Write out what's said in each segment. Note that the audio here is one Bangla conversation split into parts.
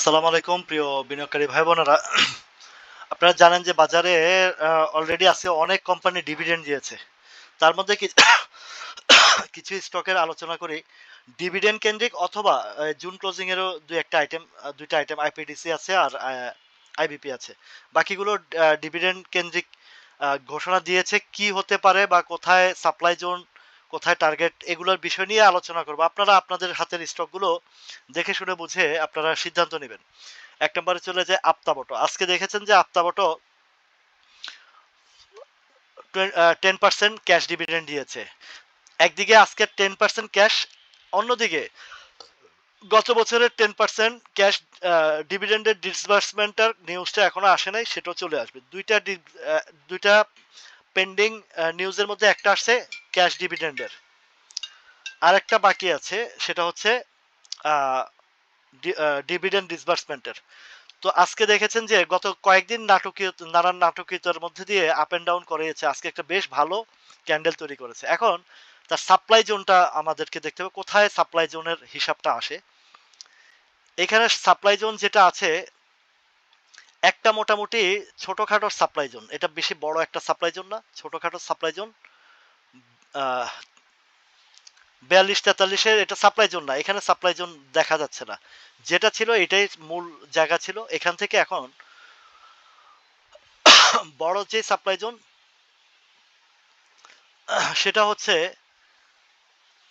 আসসালামু আলাইকুম, প্রিয় বিনিয়োগকারী ভাই বোনেরা। আপনারা জানেন যে বাজারে অলরেডি আছে অনেক কোম্পানি ডিভিডেন্ড দিয়েছে। তার মধ্যে কিছু স্টকের আলোচনা করি। ডিভিডেন্ড কেন্দ্রিক অথবা জুন ক্লোজিং এরও দুই একটা আইটেম দুইটা আইটেম আইপিডিসি আছে আর আইবিপি আছে। বাকিগুলো ডিভিডেন্ড কেন্দ্রিক ঘোষণা দিয়েছে কি হতে পারে বা কোথায় সাপ্লাই জোন কোথায় টার্গেট এগুলোর বিষয় নিয়ে আলোচনা করব। আপনারা আপনাদের হাতের স্টকগুলো দেখে শুনে বুঝে আপনারা সিদ্ধান্ত নেবেন। এক নম্বরে চলে যায় আপ্তাবটো আজকে দেখেছেন যে আপ্তাবটো টেন পার্সেন্ট ক্যাশ ডিভিডেন্ড দিয়েছে। একদিকে আজকে টেন পার্সেন্ট ক্যাশ অন্যদিকে গত বছরের টেন পার্সেন্ট ক্যাশ ডিভিডেন্ডের ডিসবার্সমেন্টের নিউজটা এখনও আসে নাই, সেটাও চলে আসবে। দুইটা দুইটা পেন্ডিং নিউজের মধ্যে একটা আসছে। ক্যাশ ডিভিডেন্ডের। আর একটা বাকি আছে, সেটা হচ্ছে ডিভিডেন্ড ডিসবার্সমেন্টের। তো আজকে দেখেছেন যে গত কয়েকদিন নাটকীয়, নানান নাটকীয়তার মধ্যে দিয়ে আপ এন্ড ডাউন করেছে, আজকে একটা বেশ ভালো ক্যান্ডেল তৈরি করেছে। এখন তার সাপ্লাই জোনটা আমাদেরকে দেখতে হবে, কোথায় সাপ্লাই জোনের হিসাবটা আসে। এখানে সাপ্লাই জোন যেটা আছে, একটা মোটামুটি ছোটখাটো সাপ্লাই জোন এটা বেশি বড় একটা সাপ্লাই জোন না, ছোটখাটো সাপ্লাই জোন বিয়াল্লিশ তেতাল্লিশের এটা সাপ্লাই জোন না, এখানে সাপ্লাই জোন দেখা যাচ্ছে না। যেটা ছিল এটাই মূল জায়গা ছিল। এখান থেকে এখন বড় যে সাপ্লাই জোন সেটা হচ্ছে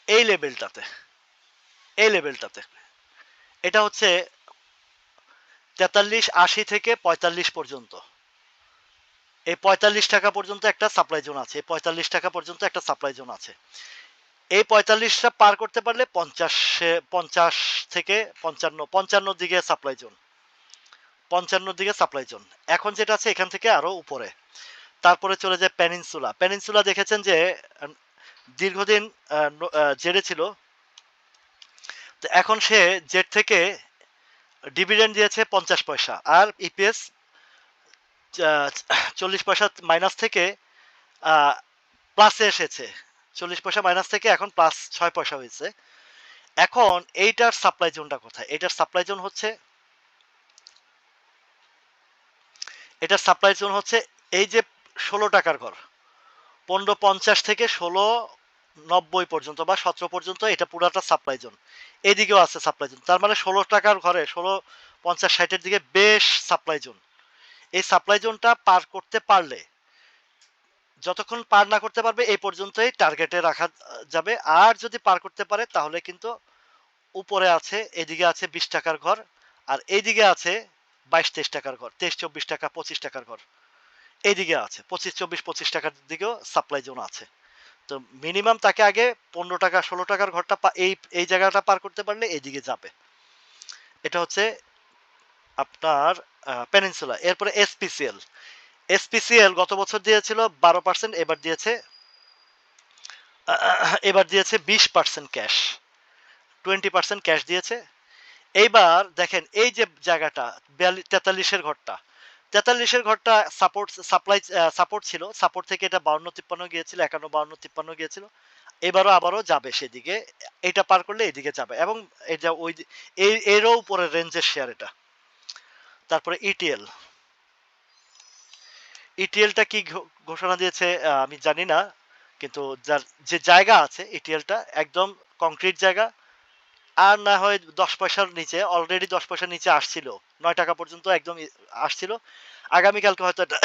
এই লেভেলটাতে এই লেভেলটাতে এটা হচ্ছে তেতাল্লিশ আশি থেকে পঁয়তাল্লিশ পর্যন্ত। এই পঁয়তাল্লিশ টাকা পর্যন্ত একটা সাপ্লাই জোন আছে, এই পঁয়তাল্লিশ টাকা পর্যন্ত একটা সাপ্লাই জোন আছে। এই পঁয়তাল্লিশটা পার করতে পারলে পঞ্চাশে, পঞ্চাশ থেকে পঞ্চান্ন পঞ্চান্ন দিকে সাপ্লাই জোন পঞ্চান্ন দিকে সাপ্লাই জোন এখন যেটা আছে এখান থেকে আরও উপরে। তারপরে চলে যায় প্যানিনসুলা প্যানিনসুলা দেখেছেন যে দীর্ঘদিন জেরে ছিল। তো এখন সে জেড থেকে ডিভিডেন্ড দিয়েছে পঞ্চাশ পয়সা। আর ইপিএস চল্লিশ পয়সা মাইনাস থেকে প্লাসে এসেছে। চল্লিশ পয়সা মাইনাস থেকে এখন প্লাস ছয় পয়সা হয়েছে। এখন এইটার সাপ্লাই জোনটা কোথায়? এটার সাপ্লাই জোন হচ্ছে এটার সাপ্লাই জোন হচ্ছে এই যে ষোলো টাকার ঘর। পনেরো পঞ্চাশ থেকে ষোলো নব্বই পর্যন্ত বা সতেরো পর্যন্ত এটা পুরাটা সাপ্লাই জোন এদিকেও আছে সাপ্লাই জোন তার মানে ষোলো টাকার ঘরে, ষোলো পঞ্চাশ ষাটের দিকে বেশ সাপ্লাই জোন এই সাপ্লাই জোনটা পার করতে পারলে, যতক্ষণ পার না করতে পারবে, এই পর্যন্তই টার্গেটে রাখা যাবে। আর যদি পার করতে পারে, তাহলে কিন্তু উপরে আছে, এদিকে আছে বিশ টাকার ঘর, আর এইদিকে আছে বাইশ, তেইশ টাকার ঘর, তেইশ, চব্বিশ টাকা, পঁচিশ টাকার ঘর। এইদিকে আছে, পঁচিশ, চব্বিশ, পঁচিশ টাকার দিকেও সাপ্লাই জোন আছে। তো মিনিমাম তাকে আগে পনেরো টাকা, ষোলো টাকার ঘরটা এই এই জায়গাটা পার করতে পারলে এইদিকে যাবে। এটা হচ্ছে আপনার পেনিনসুলা এরপরে এসপিসিএল এসপিসিএল গত বছর দিয়েছিল বারো পার্সেন্ট এবার দিয়েছে এবার দিয়েছে বিশ percent cash twenty percent cash দিয়েছে। এইবার দেখেন, এই যে জায়গাটা তেতাল্লিশের ঘরটা তেতাল্লিশের ঘরটা সাপোর্ট সাপ্লাই সাপোর্ট ছিল। সাপোর্ট থেকে এটা বাউন্ন তিপ্পান্ন গিয়েছিল, একান্ন, বাউন্ন তিপ্পান্ন গিয়েছিল। এবারও আবারও যাবে সেদিকে, এটা পার করলে এদিকে যাবে। এবং এটা ওই এরও উপরে রেঞ্জের শেয়ার এটা। তারপরে ইটিএল ইটিএলটা কি ঘোষণা দিয়েছে আমি জানি না, কিন্তু যার, যে জায়গা আছে ইটিএলটা একদম কংক্রিট জায়গা, আর না হয় দশ পয়সার নিচে অলরেডি দশ পয়সার নিচে আসছিল। নয় টাকা পর্যন্ত একদম আসছিল। আগামীকালকে হয়তো একটা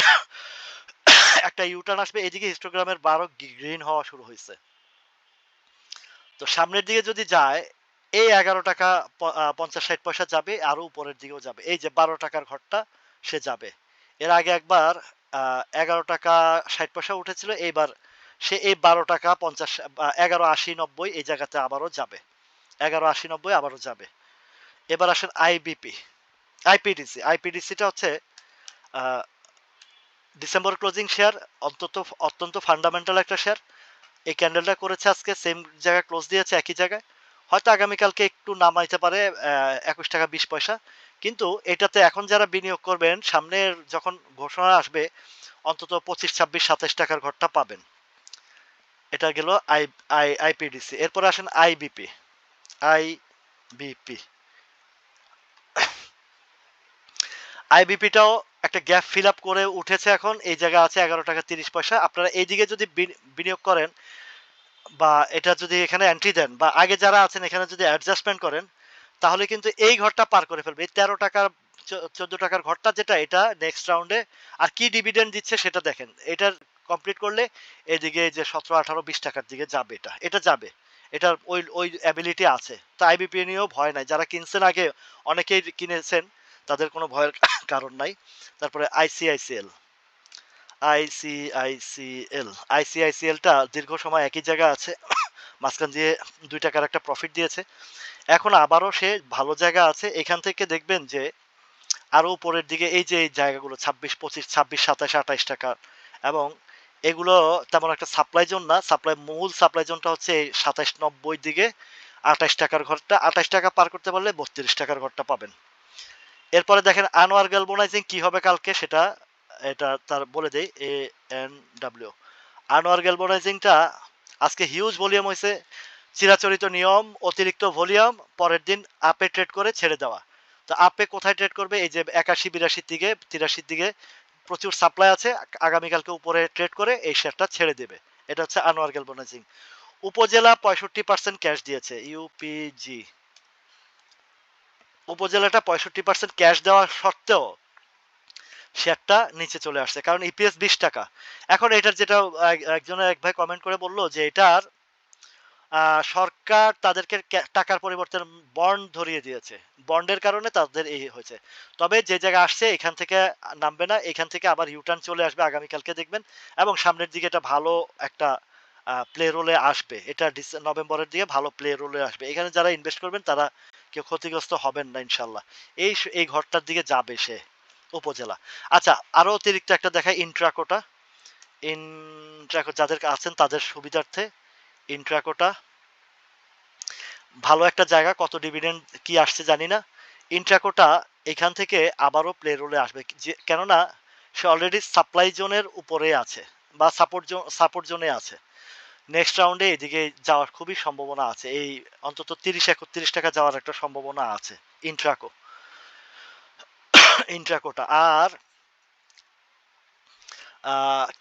একটা ইউটার্ন আসবে। এদিকে হিস্টোগ্রামের বারো গ্রিন হওয়া শুরু হয়েছে। তো সামনের দিকে যদি যায় এই এগারো টাকা পঞ্চাশ ষাট পয়সা যাবে, আরও উপরের দিকেও যাবে। এই যে বারো টাকার ঘরটা, সে যাবে। এর আগে একবার এগারো টাকা ষাট পয়সা উঠেছিল, এইবার সে এই বারো টাকা পঞ্চাশ এগারো আশি নব্বই এই জায়গাতে আবারও যাবে। এগারো আশি নব্বই আবারও যাবে। এবার আসেন আইবিপি আইপিডিসি আইপিডিসিটা হচ্ছে ডিসেম্বর ক্লোজিং শেয়ার, অন্তত, অত্যন্ত ফান্ডামেন্টাল একটা শেয়ার। এই ক্যান্ডেলটা করেছে আজকে, সেম জায়গায় ক্লোজ দিয়েছে, একই জায়গায়। হয়তো আগামীকালকে একটু নামাইতে পারে একুশ টাকা বিশ পয়সা। কিন্তু এটাতে এখন যারা বিনিয়োগ করবেন, সামনের যখন ঘোষণা আসবে, অন্তত পঁচিশ, ছাব্বিশ, সাতাশ টাকার ঘরটা পাবেন। এটা গেল আই আই, আইপিডিসি। এরপরে আসেন আইবিপি। আইবিপি। আইবিপিটাও একটা গ্যাপ ফিল আপ করে উঠেছে এখন। এই জায়গা আছে এগারো টাকা তিরিশ পয়সা। আপনারা এইদিকে যদি বিনিয়োগ করেন বা এটা যদি এখানে এন্ট্রি দেন বা আগে যারা আছেন, এখানে যদি অ্যাডজাস্টমেন্ট করেন, তাহলে কিন্তু এই ঘরটা পার করে ফেলবে। এই তেরো টাকার চোদ্দ টাকার ঘরটা যেটা, এটা নেক্সট রাউন্ডে আর কি ডিভিডেন্ড দিচ্ছে সেটা দেখেন। এটার কমপ্লিট করলে এদিকে যে সতেরো, আঠারো, বিশ টাকার দিকে যাবে এটা। এটা যাবে। এটার ওই ওই অ্যাবিলিটি আছে। তো আইবিপি নিয়েও ভয় নাই। যারা কিনছেন আগে, অনেকেই কিনেছেন, তাদের কোনো ভয়ের কারণ নাই। তারপরে আইসিআইসিএল আইসিআইসিএল আইসিআইসিএলটা দীর্ঘ সময় একই জায়গা আছে, মাঝখান দিয়ে দুই টাকার একটা প্রফিট দিয়েছে। এখন আবারও সে ভালো জায়গা আছে, এখান থেকে দেখবেন যে আরও উপরের দিকে এই যে এই জায়গাগুলো, ছাব্বিশ, পঁচিশ, ছাব্বিশ, সাতাশ আঠাইশ টাকা এবং এগুলো তেমন একটা সাপ্লাই জোন না সাপ্লাই মূল সাপ্লাই জোনটা হচ্ছে এই সাতাশ, নব্বই দিকে আঠাশ টাকার ঘরটা, আঠাশ টাকা পার করতে পারলে বত্রিশ টাকার ঘরটা পাবেন। এরপরে দেখেন আনোয়ার গ্যালবোনাইজিং কি হবে কালকে সেটা এটা তার বলে দেই এ এন ডাব্লিউ আনোয়ার গ্যালবোনাইজিংটা আজকে হিউজ ভলিউম হয়েছে চিরাচরিত নিয়ম, অতিরিক্ত ভলিউম পরের দিন আপে ট্রেড করে ছেড়ে দেওয়া। তো আপে কোথায় ট্রেড করবে? এই যে একাশি বিরাশির দিকে, তিরাশির দিকে প্রচুর সাপ্লাই আছে। আগামীকালকে উপরে ট্রেড করে এই শেয়ারটা ছেড়ে দেবে। এটা হচ্ছে আনোয়ার গ্যালবোনাইজিং উপজেলা পঁয়ষট্টি পার্সেন্ট ক্যাশ দিয়েছে ইউপিজি উপজেলাটা পঁয়ষট্টি পার্সেন্ট ক্যাশ দেওয়া সত্ত্বেও শেয়ারটা নিচে চলে আসছে, কারণ ইপিএস বিশ টাকা। এখন এটার যেটা, এক- একজনের এক ভাই কমেন্ট করে বলল যে এটার সরকার তাদেরকে টাকার পরিবর্তে বন্ড ধরিয়ে দিয়েছে। বন্ডের কারণে তাদের এই হয়েছে। তবে যে জায়গা আসছে, এখান থেকে নামবে না, এখান থেকে আবার ইউটার্ন চলে আসবে, আগামীকালকে দেখবেন। এবং সামনের দিকে এটা ভালো একটা প্লে রোলে আসবে। এটা নভেম্বরের দিকে ভালো প্লে রোলে আসবে। এখানে যারা ইনভেস্ট করবেন, তারা কেউ ক্ষতিগ্রস্ত হবেন না, ইনশাল্লাহ। এই এই ঘরটার দিকে যাবে সে। উপজেলা। আচ্ছা আরও অতিরিক্ত একটা দেখায় ইন্ট্রাকোটা। ইন্ট্রাকো যাদের আছেন তাদের সুবিধার্থে ইন্ট্রাকোটা। ভালো একটা জায়গা, কত ডিভিডেন্ড কি আসছে জানি না। ইন্ট্রাকোটা এখান থেকে আবারও প্লে রোলে আসবে। কেননা সে অলরেডি সাপ্লাই জোনের উপরে আছে বা সাপোর্ট জোন সাপোর্ট জোনে আছে। নেক্সট রাউন্ডে এদিকে যাওয়ার খুবই সম্ভাবনা আছে। এই অন্তত তিরিশ একত্রিশ টাকা যাওয়ার একটা সম্ভাবনা আছে ইন্ট্রাকো। ইন্ট্রাকোটা। আর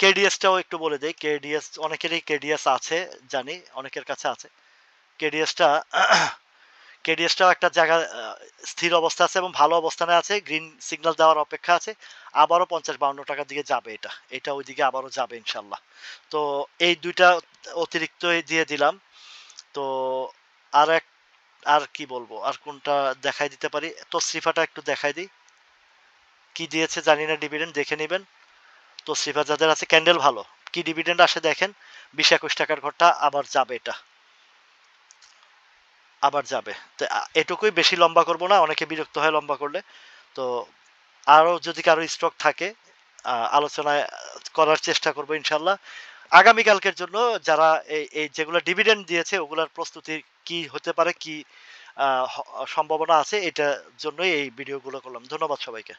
কেডিএসটাও একটু বলে দেই। কেডিএস, অনেকেরই কেডিএস আছে, জানি, অনেকের কাছে আছে। কেডিএসটা, কেডিএসটাও একটা জায়গা স্থির অবস্থা আছে এবং ভালো অবস্থানে আছে। গ্রিন সিগন্যাল দেওয়ার অপেক্ষা আছে। আবারও পঞ্চাশ বাউন্ন টাকার দিকে যাবে এটা। এটা ওইদিকে আবারও যাবে, ইনশাল্লাহ। তো এই দুইটা অতিরিক্ত দিয়ে দিলাম। তো আর এক, আর কি বলব? আর কোনটা দেখাই দিতে পারি? তো শ্রীফাটা একটু দেখাই দিই। কি দিয়েছে জানি না ডিভিডেন্ড দেখে নেবেন। তো শ্রীফা যাদের আছে ক্যান্ডেল ভালো। কি ডিভিডেন্ড আসে দেখেন, বিশ একুশ টাকার ঘরটা আবার যাবে এটা। আবার যাবে। তো এটুকুই বেশি লম্বা করব না, অনেকে বিরক্ত হয় লম্বা করলে। তো আরও যদি কারও স্টক থাকে আলোচনায় করার চেষ্টা করব ইনশাল্লাহ আগামীকালকের জন্য যারা এই যেগুলো ডিভিডেন্ড দিয়েছে, ওগুলোর প্রস্তুতি কি হতে পারে, কি সম্ভাবনা আছে, এটার জন্যই এই ভিডিওগুলো করলাম। ধন্যবাদ সবাইকে।